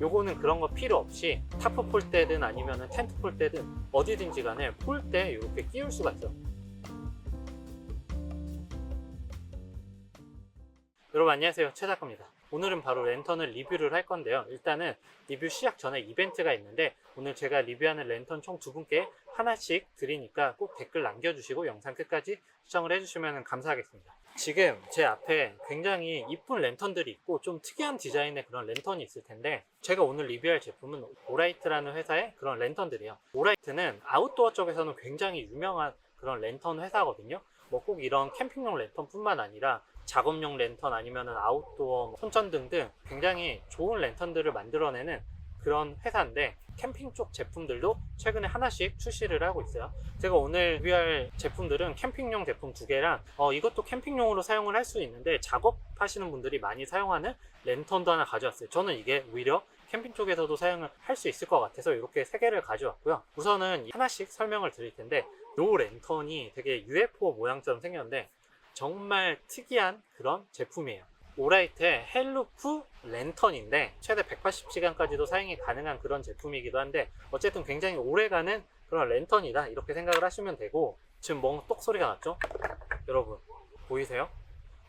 요거는 그런 거 필요 없이 타프 폴대든 아니면 텐트 폴대든 어디든지 간에 폴대 이렇게 끼울 수가 있어요. 여러분 안녕하세요. 최 작가입니다. 오늘은 바로 랜턴을 리뷰를 할 건데요. 일단은 리뷰 시작 전에 이벤트가 있는데 오늘 제가 리뷰하는 랜턴 총 두 분께 하나씩 드리니까 꼭 댓글 남겨주시고 영상 끝까지 시청을 해주시면 감사하겠습니다. 지금 제 앞에 굉장히 이쁜 랜턴들이 있고 좀 특이한 디자인의 그런 랜턴이 있을 텐데 제가 오늘 리뷰할 제품은 오라이트라는 회사의 그런 랜턴들이에요. 오라이트는 아웃도어 쪽에서는 굉장히 유명한 그런 랜턴 회사거든요. 뭐 꼭 이런 캠핑용 랜턴뿐만 아니라 작업용 랜턴 아니면은 아웃도어 뭐 손전등 등 굉장히 좋은 랜턴들을 만들어내는 그런 회사인데 캠핑 쪽 제품들도 최근에 하나씩 출시를 하고 있어요. 제가 오늘 리뷰할 제품들은 캠핑용 제품 두 개랑 어, 이것도 캠핑용으로 사용을 할 수 있는데 작업하시는 분들이 많이 사용하는 랜턴도 하나 가져왔어요. 저는 이게 오히려 캠핑 쪽에서도 사용을 할 수 있을 것 같아서 이렇게 세 개를 가져왔고요. 우선은 하나씩 설명을 드릴 텐데 이 랜턴이 되게 UFO 모양처럼 생겼는데 정말 특이한 그런 제품이에요. 오라이트의 헬루프 랜턴인데 최대 180시간까지도 사용이 가능한 그런 제품이기도 한데 어쨌든 굉장히 오래가는 그런 랜턴이다 이렇게 생각을 하시면 되고 지금 뭔가 똑 소리가 났죠? 여러분 보이세요?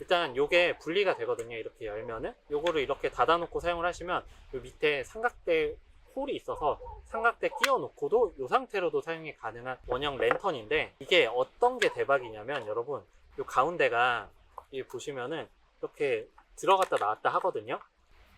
일단 요게 분리가 되거든요 이렇게 열면은 요거를 이렇게 닫아 놓고 사용을 하시면 요 밑에 삼각대 홀이 있어서 삼각대 끼워 놓고도 이 상태로도 사용이 가능한 원형 랜턴인데 이게 어떤 게 대박이냐면 여러분 요 가운데가 이 보시면은 이렇게 들어갔다 나왔다 하거든요.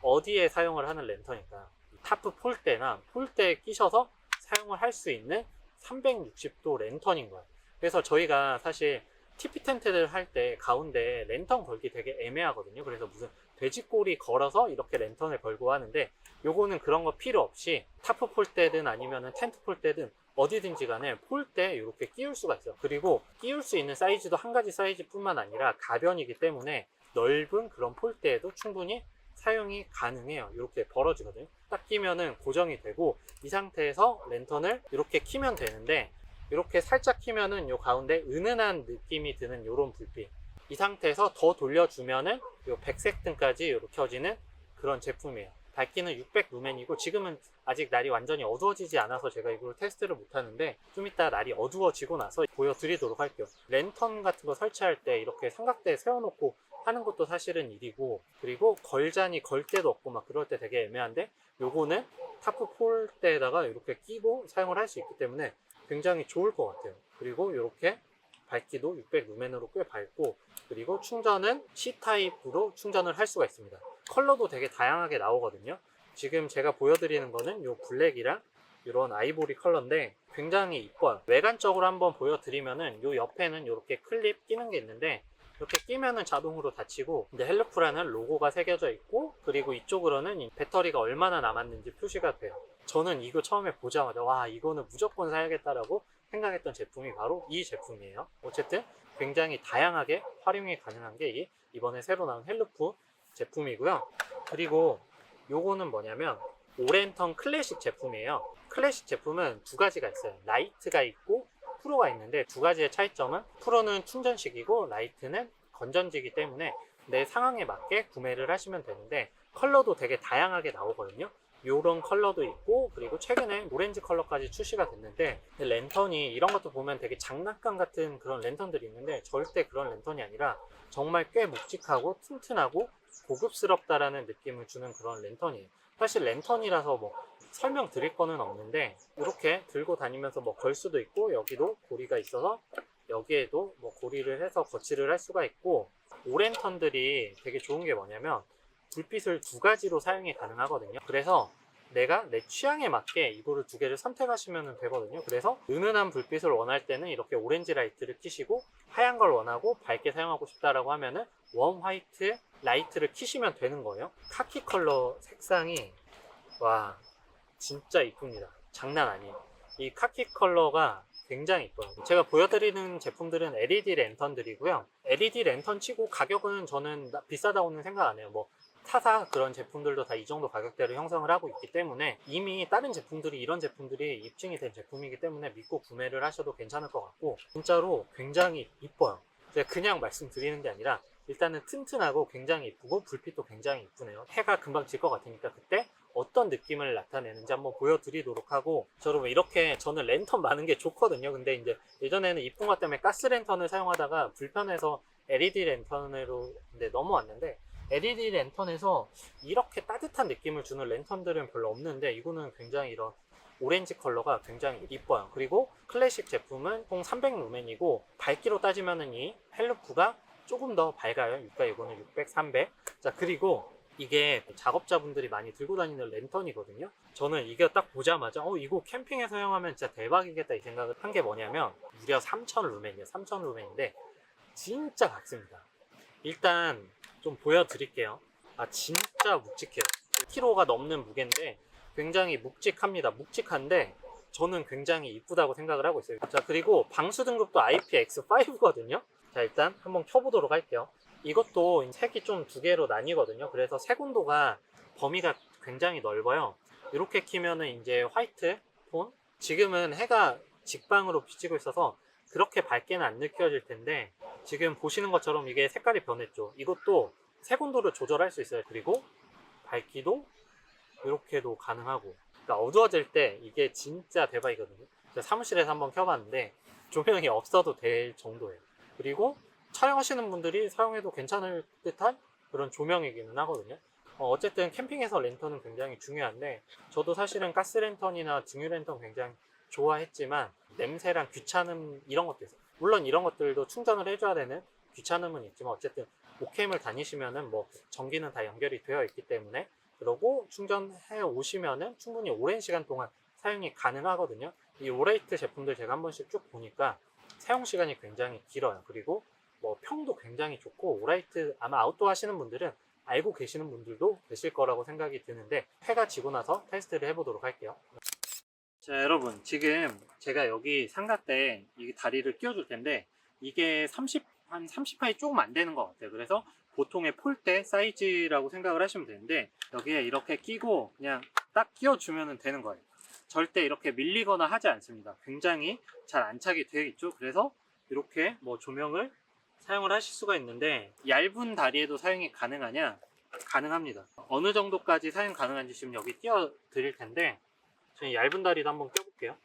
어디에 사용을 하는 랜턴일까요? 타프 폴대나 폴대에 끼셔서 사용을 할 수 있는 360도 랜턴인 거예요. 그래서 저희가 사실 TP 텐트를 할 때 가운데 랜턴 걸기 되게 애매하거든요. 그래서 무슨 돼지꼬리 걸어서 이렇게 랜턴을 걸고 하는데 요거는 그런 거 필요 없이 타프 폴대든 아니면 텐트 폴대든 어디든지 간에 폴대 이렇게 끼울 수가 있어요. 그리고 끼울 수 있는 사이즈도 한 가지 사이즈뿐만 아니라 가변이기 때문에 넓은 그런 폴대에도 충분히 사용이 가능해요. 이렇게 벌어지거든요. 딱 끼면은 고정이 되고 이 상태에서 랜턴을 이렇게 키면 되는데 이렇게 살짝 키면은 요 가운데 은은한 느낌이 드는 요런 불빛 이 상태에서 더 돌려주면은 요 백색 등까지 이렇게 켜지는 그런 제품이에요. 밝기는 600 루멘이고 지금은 아직 날이 완전히 어두워지지 않아서 제가 이걸 테스트를 못 하는데 좀 이따 날이 어두워지고 나서 보여드리도록 할게요. 랜턴 같은 거 설치할 때 이렇게 삼각대에 세워놓고 하는 것도 사실은 일이고 그리고 걸자니 걸 데도 없고 막 그럴 때 되게 애매한데 요거는 타프 폴대에다가 이렇게 끼고 사용을 할 수 있기 때문에 굉장히 좋을 것 같아요. 그리고 이렇게 밝기도 600 루멘으로 꽤 밝고 그리고 충전은 C타입으로 충전을 할 수가 있습니다. 컬러도 되게 다양하게 나오거든요. 지금 제가 보여드리는 거는 요 블랙이랑 이런 아이보리 컬러인데 굉장히 이뻐요. 외관적으로 한번 보여드리면은 요 옆에는 이렇게 클립 끼는 게 있는데 이렇게 끼면은 자동으로 닫히고 이제 헬루프라는 로고가 새겨져 있고 그리고 이쪽으로는 이 배터리가 얼마나 남았는지 표시가 돼요. 저는 이거 처음에 보자마자 와 이거는 무조건 사야겠다라고 생각했던 제품이 바로 이 제품이에요. 어쨌든 굉장히 다양하게 활용이 가능한 게 이 이번에 새로 나온 헬루프 제품이고요. 그리고 요거는 뭐냐면 오랜턴 클래식 제품이에요. 클래식 제품은 두 가지가 있어요. 라이트가 있고 프로가 있는데 두 가지의 차이점은 프로는 충전식이고 라이트는 건전지이기 때문에 내 상황에 맞게 구매를 하시면 되는데 컬러도 되게 다양하게 나오거든요. 요런 컬러도 있고 그리고 최근에 오렌지 컬러까지 출시가 됐는데 랜턴이 이런 것도 보면 되게 장난감 같은 그런 랜턴들이 있는데 절대 그런 랜턴이 아니라 정말 꽤 묵직하고 튼튼하고 고급스럽다라는 느낌을 주는 그런 랜턴이에요. 사실 랜턴이라서 뭐 설명 드릴 거는 없는데 이렇게 들고 다니면서 뭐 걸 수도 있고 여기도 고리가 있어서 여기에도 뭐 고리를 해서 거치를 할 수가 있고 오랜턴들이 되게 좋은 게 뭐냐면 불빛을 두 가지로 사용이 가능하거든요. 그래서 내가 내 취향에 맞게 이거를 두 개를 선택하시면 되거든요. 그래서 은은한 불빛을 원할 때는 이렇게 오렌지 라이트를 키시고 하얀 걸 원하고 밝게 사용하고 싶다라고 하면은 웜 화이트 라이트를 키시면 되는 거예요. 카키 컬러 색상이 와 진짜 이쁩니다. 장난 아니에요. 이 카키 컬러가 굉장히 이뻐요. 제가 보여드리는 제품들은 LED 랜턴들이고요. LED 랜턴 치고 가격은 저는 나- 비싸다고는 생각 안 해요. 뭐 타사 그런 제품들도 다 이 정도 가격대를 형성을 하고 있기 때문에 이미 다른 제품들이 이런 제품들이 입증이 된 제품이기 때문에 믿고 구매를 하셔도 괜찮을 것 같고 진짜로 굉장히 이뻐요. 제가 그냥 말씀드리는 게 아니라 일단은 튼튼하고 굉장히 이쁘고 불빛도 굉장히 이쁘네요. 해가 금방 질 것 같으니까 그때 어떤 느낌을 나타내는지 한번 보여드리도록 하고 저 여러분 이렇게 저는 랜턴 많은 게 좋거든요. 근데 이제 예전에는 이쁜 것 때문에 가스 랜턴을 사용하다가 불편해서 LED 랜턴으로 넘어왔는데 LED 랜턴에서 이렇게 따뜻한 느낌을 주는 랜턴들은 별로 없는데 이거는 굉장히 이런 오렌지 컬러가 굉장히 이뻐요. 그리고 클래식 제품은 총 300루멘이고 밝기로 따지면은 이 헬루프가 조금 더 밝아요. 그러니까 이거는 600, 300 자 그리고 이게 작업자분들이 많이 들고 다니는 랜턴이거든요. 저는 이게 딱 보자마자 어 이거 캠핑에 사용하면 진짜 대박이겠다 이 생각을 한 게 뭐냐면 무려 3,000 루멘이에요. 3,000 루멘인데 진짜 작습니다. 일단 좀 보여드릴게요. 아 진짜 묵직해요. 키로가 넘는 무게인데 굉장히 묵직합니다. 묵직한데 저는 굉장히 이쁘다고 생각을 하고 있어요. 자 그리고 방수 등급도 IPX5거든요. 자 일단 한번 켜보도록 할게요. 이것도 색이 좀 두 개로 나뉘거든요. 그래서 색온도가 범위가 굉장히 넓어요. 이렇게 키면은 이제 화이트 톤. 지금은 해가 직방으로 비치고 있어서 그렇게 밝게는 안 느껴질 텐데 지금 보시는 것처럼 이게 색깔이 변했죠. 이것도 색온도를 조절할 수 있어요. 그리고 밝기도 이렇게도 가능하고. 그러니까 어두워질 때 이게 진짜 대박이거든요. 사무실에서 한번 켜봤는데 조명이 없어도 될 정도예요. 그리고 촬영하시는 분들이 사용해도 괜찮을 듯한 그런 조명이기는 하거든요. 어, 쨌든 캠핑에서 랜턴은 굉장히 중요한데 저도 사실은 가스 랜턴이나 증유 랜턴 굉장히 좋아했지만 냄새랑 귀찮음 이런 것도 있어요. 물론 이런 것들도 충전을 해줘야 되는 귀찮음은 있지만 어쨌든 오캠을 다니시면은 뭐 전기는 다 연결이 되어 있기 때문에 그러고 충전해 오시면은 충분히 오랜 시간 동안 사용이 가능하거든요. 이 오레이트 제품들 제가 한 번씩 쭉 보니까 사용 시간이 굉장히 길어요. 그리고 뭐 평도 굉장히 좋고 오라이트 아마 아웃도어 하시는 분들은 알고 계시는 분들도 계실 거라고 생각이 드는데 해가 지고 나서 테스트를 해보도록 할게요. 자 여러분 지금 제가 여기 때이 다리를 끼워줄 텐데 이게 30, 한 30파이 조금 안 되는 것 같아요. 그래서 보통의 폴대 사이즈라고 생각을 하시면 되는데 여기에 이렇게 끼고 그냥 딱 끼워주면 되는 거예요. 절대 이렇게 밀리거나 하지 않습니다. 굉장히 잘 안착이 되어 있죠. 그래서 이렇게 뭐 조명을 사용을 하실 수가 있는데 얇은 다리에도 사용이 가능하냐? 가능합니다. 어느 정도까지 사용 가능한지 지금 여기 띄워 드릴 텐데 저는 얇은 다리도 한번 껴볼게요.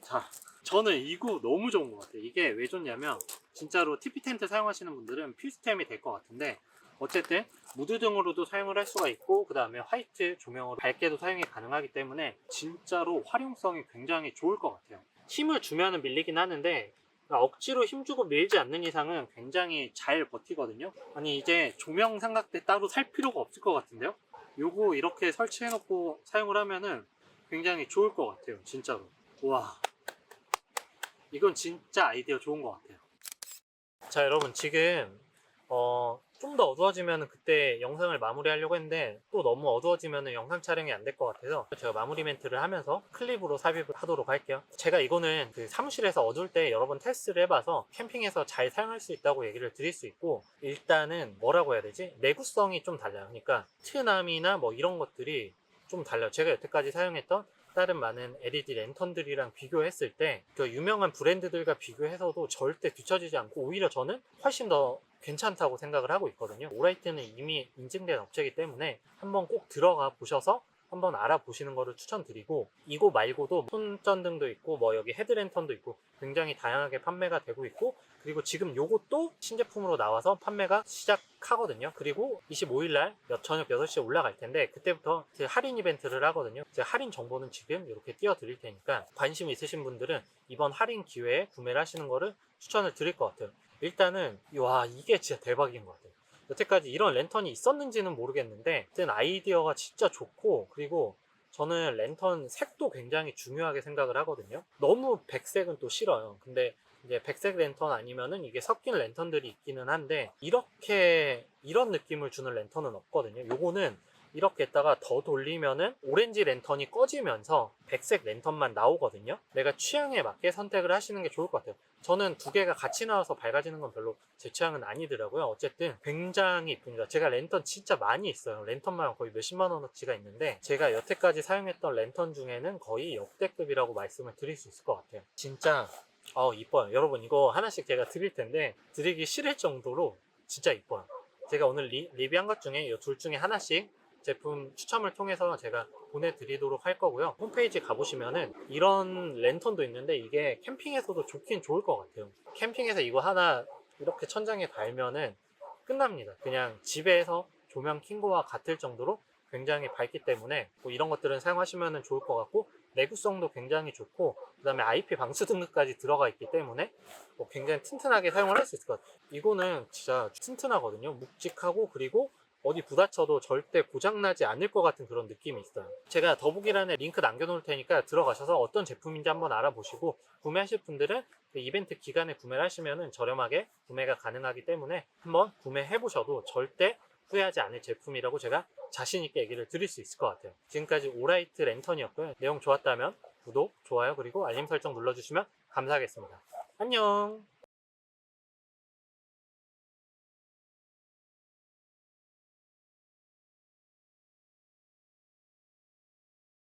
자, 저는 이거 너무 좋은 것 같아요. 이게 왜 좋냐면 진짜로 TP 텐트 사용하시는 분들은 필수템이 될 것 같은데 어쨌든 무드 등으로도 사용을 할 수가 있고 그 다음에 화이트 조명으로 밝게도 사용이 가능하기 때문에 진짜로 활용성이 굉장히 좋을 것 같아요. 힘을 주면은 밀리긴 하는데 억지로 힘주고 밀지 않는 이상은 굉장히 잘 버티거든요. 아니 이제 조명 삼각대 따로 살 필요가 없을 것 같은데요. 요거 이렇게 설치해 놓고 사용을 하면은 굉장히 좋을 것 같아요. 진짜로. 와 이건 진짜 아이디어 좋은 것 같아요. 자 여러분 지금 어, 좀 더 어두워지면 그때 영상을 마무리하려고 했는데 또 너무 어두워지면 영상 촬영이 안 될 것 같아서 제가 마무리 멘트를 하면서 클립으로 삽입을 하도록 할게요. 제가 이거는 그 사무실에서 어두울 때 여러 번 테스트를 해봐서 캠핑에서 잘 사용할 수 있다고 얘기를 드릴 수 있고 일단은 뭐라고 해야 되지? 내구성이 좀 달라요. 그러니까 트남이나 뭐 이런 것들이 좀 달라요. 제가 여태까지 사용했던 다른 많은 LED 랜턴들이랑 비교했을 때 그 유명한 브랜드들과 비교해서도 절대 뒤처지지 않고 오히려 저는 훨씬 더 괜찮다고 생각을 하고 있거든요. 오라이트는 이미 인증된 업체이기 때문에 한번 꼭 들어가 보셔서 한번 알아보시는 거를 추천드리고 이거 말고도 손전등도 있고 뭐 여기 헤드랜턴도 있고 굉장히 다양하게 판매가 되고 있고 그리고 지금 요것도 신제품으로 나와서 판매가 시작하거든요. 그리고 25일날 저녁 6시에 올라갈 텐데 그때부터 그 할인 이벤트를 하거든요. 제가 할인 정보는 지금 이렇게 띄워 드릴 테니까 관심 있으신 분들은 이번 할인 기회에 구매를 하시는 거를 추천을 드릴 것 같아요. 일단은 와 이게 진짜 대박인 것 같아요 여태까지 이런 랜턴이 있었는지는 모르겠는데 하여튼 아이디어가 진짜 좋고 그리고 저는 랜턴 색도 굉장히 중요하게 생각을 하거든요. 너무 백색은 또 싫어요. 근데 이제 백색 랜턴 아니면은 이게 섞인 랜턴들이 있기는 한데 이렇게 이런 느낌을 주는 랜턴은 없거든요. 요거는 이렇게 했다가 더 돌리면은 오렌지 랜턴이 꺼지면서 백색 랜턴만 나오거든요 내가 취향에 맞게 선택을 하시는 게 좋을 것 같아요 저는 두 개가 같이 나와서 밝아지는 건 별로 제 취향은 아니더라고요. 어쨌든 굉장히 이쁩니다. 제가 랜턴 진짜 많이 있어요. 랜턴만 거의 몇십만 원어치가 있는데 제가 여태까지 사용했던 랜턴 중에는 거의 역대급이라고 말씀을 드릴 수 있을 것 같아요. 진짜 어 이뻐요. 여러분 이거 하나씩 제가 드릴 텐데 드리기 싫을 정도로 진짜 이뻐요. 제가 오늘 리, 리뷰한 것 중에 이 둘 중에 하나씩 제품 추첨을 통해서 제가 보내드리도록 할 거고요. 홈페이지 가보시면은 이런 랜턴도 있는데 이게 캠핑에서도 좋긴 좋을 것 같아요. 캠핑에서 이거 하나 이렇게 천장에 달면은 끝납니다. 그냥 집에서 조명 킨 거와 같을 정도로 굉장히 밝기 때문에 뭐 이런 것들은 사용하시면 좋을 것 같고 내구성도 굉장히 좋고 그 다음에 IP 방수 등급까지 들어가 있기 때문에 뭐 굉장히 튼튼하게 사용을 할 수 있을 것 같아요. 이거는 진짜 튼튼하거든요. 묵직하고 그리고 어디 부딪혀도 절대 고장나지 않을 것 같은 그런 느낌이 있어요. 제가 더보기란에 링크 남겨놓을 테니까 들어가셔서 어떤 제품인지 한번 알아보시고 구매하실 분들은 그 이벤트 기간에 구매를 하시면 저렴하게 구매가 가능하기 때문에 한번 구매해 보셔도 절대 후회하지 않을 제품이라고 제가 자신있게 얘기를 드릴 수 있을 것 같아요. 지금까지 오라이트 랜턴이었고요. 내용 좋았다면 구독, 좋아요, 그리고 알림 설정 눌러주시면 감사하겠습니다. 안녕!